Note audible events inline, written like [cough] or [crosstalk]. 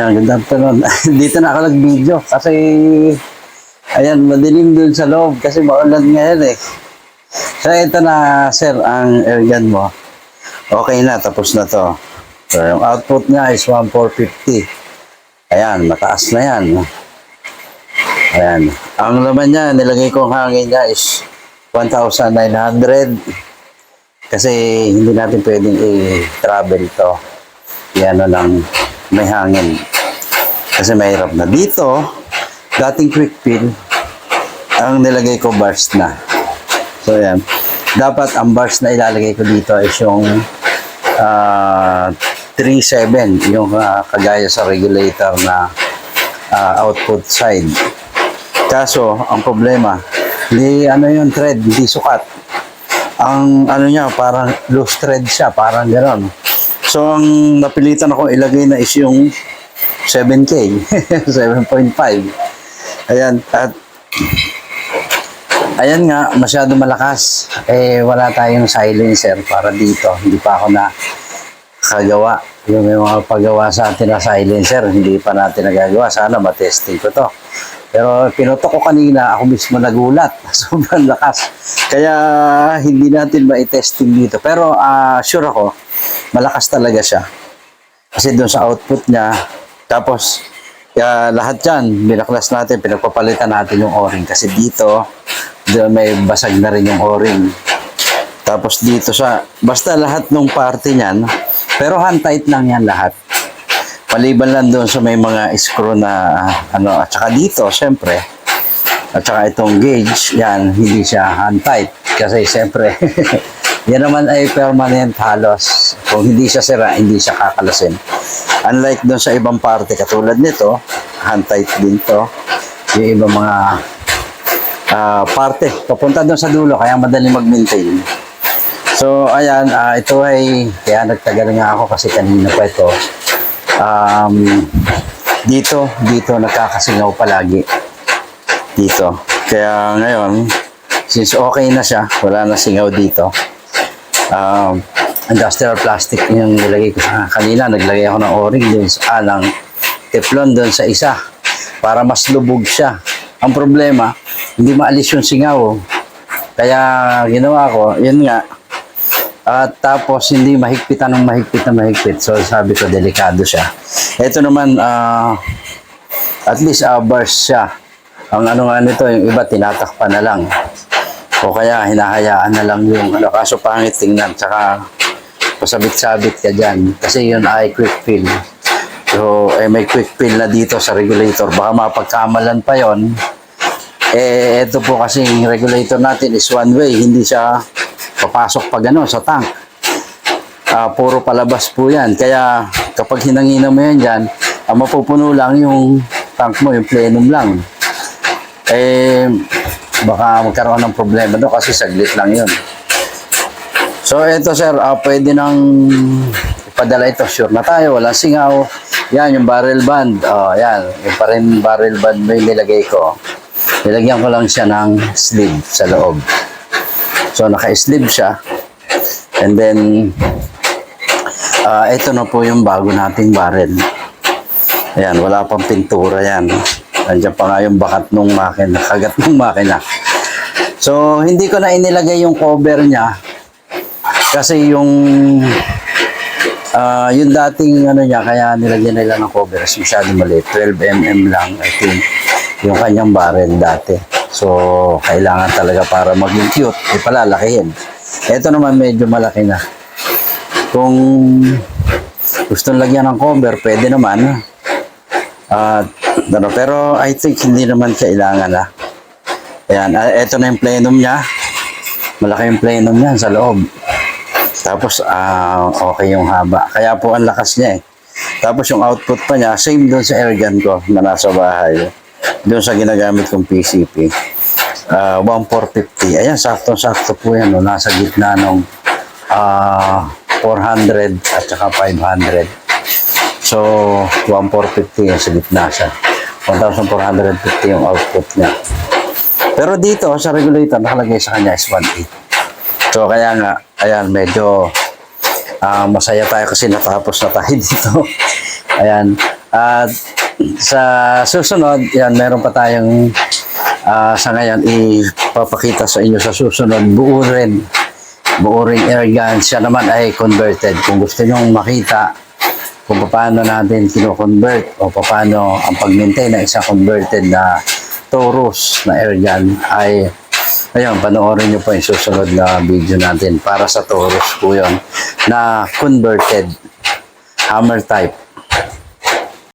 Ayan, good afternoon. [laughs] Dito na ako nag-video kasi ayan, madilim dun sa loob kasi maulan ngayon eh. So ito na sir, ang airgun mo. Okay na, tapos na to. So yung output niya is 1450. Ayan, mataas na yan. Ayan. Ang laman niya, nilagay ko ang hangin niya is 1,900. Kasi hindi natin pwedeng i-travel to. Yan lang may hangin. Kasi mahirap na. Dito, dating quick fill, ang nilagay ko bars na. So yan. Dapat ang bars na ilalagay ko dito is yung ah, 3.7, yung ah, kagaya sa regulator na ah, output side. Kaso, ang problema, hindi ano yung thread, hindi sukat. Ang ano niya, parang loose thread siya, parang gano'n. So, ang napilitan ako ilagay na is yung 7K, 7.5. [laughs] Ayan, at ayan nga, masyado malakas. Eh, wala tayong silencer para dito. Hindi pa ako na kagawa. Yung may mga paggawa sa atin na silencer, hindi pa natin nagagawa. Sana matesting ko to. Pero pinutok ko kanina, ako mismo nagulat. [laughs] Sobrang lakas. Kaya hindi natin ma-testing dito. Pero ah, sure ako, malakas talaga siya. Kasi doon sa output niya, tapos kaya lahat yan, binaklas natin, pinagpapalitan natin yung o-ring. Kasi dito, doon may basag na rin yung o-ring. Tapos dito sa, basta lahat ng parte niyan, pero hand tight lang yan lahat. Maliban lang doon sa may mga screw na ano, at saka dito, syempre, at saka itong gauge, yan, hindi siya hand tight. Kasi syempre, [laughs] yan naman ay permanent halos. Kung hindi siya sira, hindi siya kakalasin. Unlike doon sa ibang parte, katulad nito, hand tight din to. Yung ibang mga ah, parte, papunta doon sa dulo, kaya madali mag-maintain. So, ayan, ah, ito ay, kaya nagtagal nga ako kasi kanina pa ito. Um, dito, dito nagkakasingaw palagi. Dito. Kaya ngayon, since okay na siya, wala na singaw dito. Um, industrial plastic yung nilagay ko sa kanina. Naglagay ako ng o-ring dun sa alang teflon dun sa isa para mas lubog siya. Ang problema, hindi maalis yung singaw. Kaya ginawa ko, yun nga, at tapos hindi mahigpitan ng mahigpit na mahigpit. So sabi ko delikado siya. Ito naman ah, at least uh, bars siya. Ang ano nga nito, yung iba tinatakpan na lang. O kaya hinahayaan na lang yung ano kaso pangit tingnan tsaka pasabit-sabit ka dyan. Kasi yun ay quick fill. So, eh, may quick fill na dito sa regulator. Baka mapagkamalan pa yon Eh, ito po kasi yung regulator natin is one way. Hindi siya papasok pa gano'n sa tank. Ah, puro palabas po yan. Kaya kapag hinangina mo yan dyan, ang mapupuno lang yung tank mo, yung plenum lang. Eh, baka magkaroon ng problema doon kasi saglit lang yun. So, ito sir, ah, pwede nang ipadala ito. Sure na tayo, walang singaw. Yan, yung barrel band. Oh, yan, yung pa rin barrel band mo nilagay ko. Nilagyan ko lang siya ng sleeve sa loob. So, naka-sleeve siya. And then, ah ito na po yung bago nating barrel. Ayan, wala pang pintura yan. Nandiyan pa nga yung bakat ng makina, [laughs] kagat ng makina. So, hindi ko na inilagay yung cover niya. Kasi yung ah yung dating ano niya, kaya nilagyan nila ng cover is masyado maliit. 12 mm lang, I think, yung kanyang barrel dati. So, kailangan talaga para maging cute, eh palalakihin. Ito naman medyo malaki na. Kung gusto lagyan ng cover, pwede naman. At, ano, pero I think hindi naman kailangan na. Ayan, ah, ito na yung plenum niya. Malaki yung plenum niya sa loob. Tapos, ah, okay yung haba. Kaya po ang lakas niya eh. Tapos yung output pa niya, same doon sa airgun ko na nasa bahay. Doon sa ginagamit kong PCP. Ah, 1450. Ayan, sakto-sakto po yan. No? Nasa gitna nung ah, 400 at saka 500. So, 1450 yung sa gitna siya. 1,450 yung output niya. Pero dito, sa regulator, nakalagay sa kanya is 1.8. So, kaya nga, ayan, medyo ah, masaya tayo kasi natapos na tayo [laughs] dito. ayan. At sa susunod, yan, meron pa tayong ah, sa ngayon ipapakita sa inyo sa susunod buo rin buo rin air gun siya naman ay converted kung gusto nyo makita kung paano natin kino-convert o paano ang pag-maintain ng isang converted na Taurus na air gun ay ayun, panoorin nyo po yung susunod na video natin para sa Taurus po yun na converted hammer type